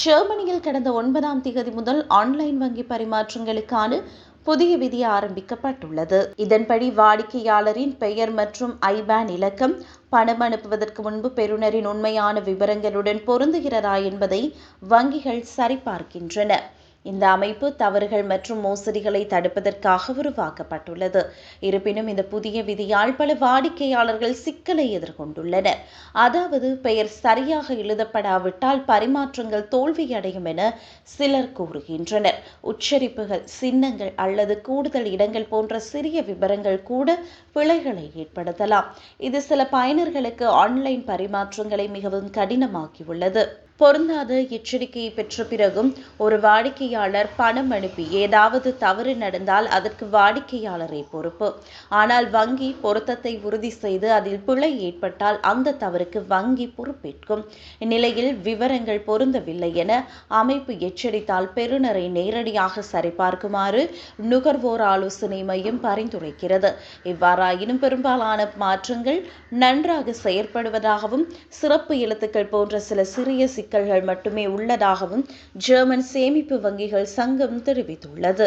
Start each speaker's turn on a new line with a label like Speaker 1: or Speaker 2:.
Speaker 1: ஜெர்மனியில் கடந்த ஒன்பதாம் தேதி முதல் ஆன்லைன் வங்கி பரிமாற்றங்களுக்கான புதிய விதி ஆரம்பிக்கப்பட்டுள்ளது. இதன்படி வாடிக்கையாளரின் பெயர் மற்றும் ஐபேன் இலக்கம் பணம் அனுப்புவதற்கு முன்பு பெறுநரின் உண்மையான விவரங்களுடன் பொருந்துகிறதா என்பதை வங்கிகள் சரிபார்க்கின்றன. இந்த அமைப்பு தவறுகள் மற்றும் மோசடிகளை தடுப்பதற்காக உருவாக்கப்பட்டுள்ளது. இருப்பினும் இந்த புதிய விதியால் பல வாடிக்கையாளர்கள் சிக்கலை எதிர்கொண்டுள்ளனர். அதாவது பெயர் சரியாக எழுதப்படாவிட்டால் பரிமாற்றங்கள் தோல்வியடையும் என சிலர் கூறுகின்றனர். உச்சரிப்புகள் சின்னங்கள் அல்லது கூடுதல் இடங்கள் போன்ற சிறிய விவரங்கள் கூட பிழைகளை ஏற்படுத்தலாம். இது சில பயனர்களுக்கு ஆன்லைன் பரிமாற்றங்களை மிகவும் கடினமாக்கியுள்ளது. பொருந்தாத எச்சரிக்கையை பெற்ற பிறகும் ஒரு வாடிக்கையாளர் பணம் அனுப்பி ஏதாவது தவறு நடந்தால் அதற்கு வாடிக்கையாளரே பொறுப்பு. ஆனால் வங்கி பொருத்தத்தை உறுதி செய்து அதில் பிழை ஏற்பட்டால் அந்த தவறுக்கு வங்கி பொறுப்பேற்கும். இந்நிலையில் விவரங்கள் பொருந்தவில்லை என அமைப்பு எச்சரித்தால் பெறுநரை நேரடியாக சரிபார்க்குமாறு நுகர்வோர் ஆலோசனை மையம் பரிந்துரைக்கிறது. இவ்வாறாயினும் பெரும்பாலான மாற்றங்கள் நன்றாக செயற்படுவதாகவும் சிறப்பு எழுத்துக்கள் போன்ற சில சிறிய சிக்கல்கள் மட்டுமே உள்ளதாகவும் ஜெர்மன் சேமிப்பு வங்கி வங்கிகள் சங்கம் தெரிவித்துள்ளது.